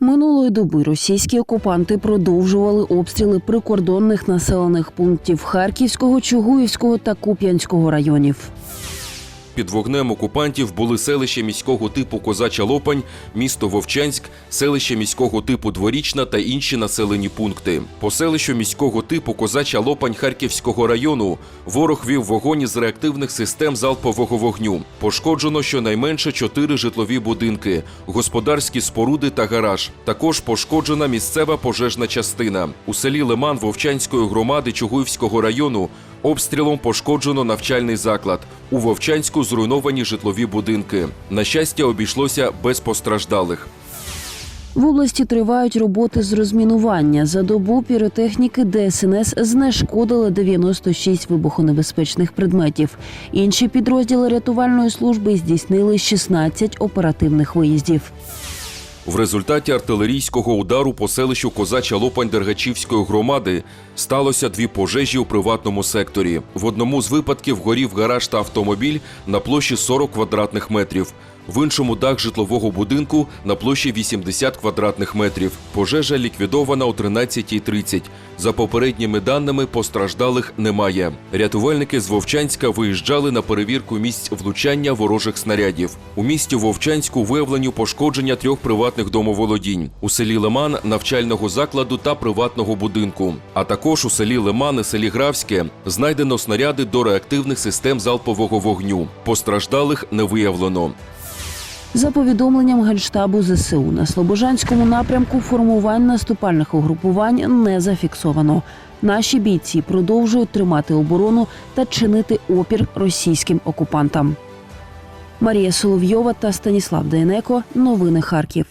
Минулої доби російські окупанти продовжували обстріли прикордонних населених пунктів Харківського, Чугуївського та Куп'янського районів. Під вогнем окупантів були селище міського типу Козача Лопань, місто Вовчанськ, селище міського типу Дворічна та інші населені пункти. По селищу міського типу Козача Лопань Харківського району ворог вів вогонь із реактивних систем залпового вогню. Пошкоджено щонайменше чотири житлові будинки, господарські споруди та гараж. Також пошкоджена місцева пожежна частина. У селі Лиман Вовчанської громади Чугуївського району Обстрілом пошкоджено навчальний заклад. У Вовчанську зруйновані житлові будинки. На щастя, обійшлося без постраждалих. В області тривають роботи з розмінування. За добу піротехніки ДСНС знешкодили 96 вибухонебезпечних предметів. Інші підрозділи рятувальної служби здійснили 16 оперативних виїздів. В результаті артилерійського удару по селищу Козача Лопань Дергачівської громади сталося дві пожежі у приватному секторі. В одному з випадків горів гараж та автомобіль на площі 40 квадратних метрів. В іншому дах житлового будинку на площі 80 квадратних метрів. Пожежа ліквідована о 13.30. За попередніми даними постраждалих немає. Рятувальники з Вовчанська виїжджали на перевірку місць влучання ворожих снарядів. У місті Вовчанську виявлені пошкодження трьох приватних домоволодінь у селі Лиман, навчального закладу та приватного будинку. А також у селі Лиман і селі Графське знайдено снаряди до реактивних систем залпового вогню. Постраждалих не виявлено. За повідомленням Генштабу ЗСУ на Слобожанському напрямку формувань наступальних угрупувань не зафіксовано. Наші бійці продовжують тримати оборону та чинити опір російським окупантам. Марія Соловйова та Станіслав Дейнеко. Новини Харків.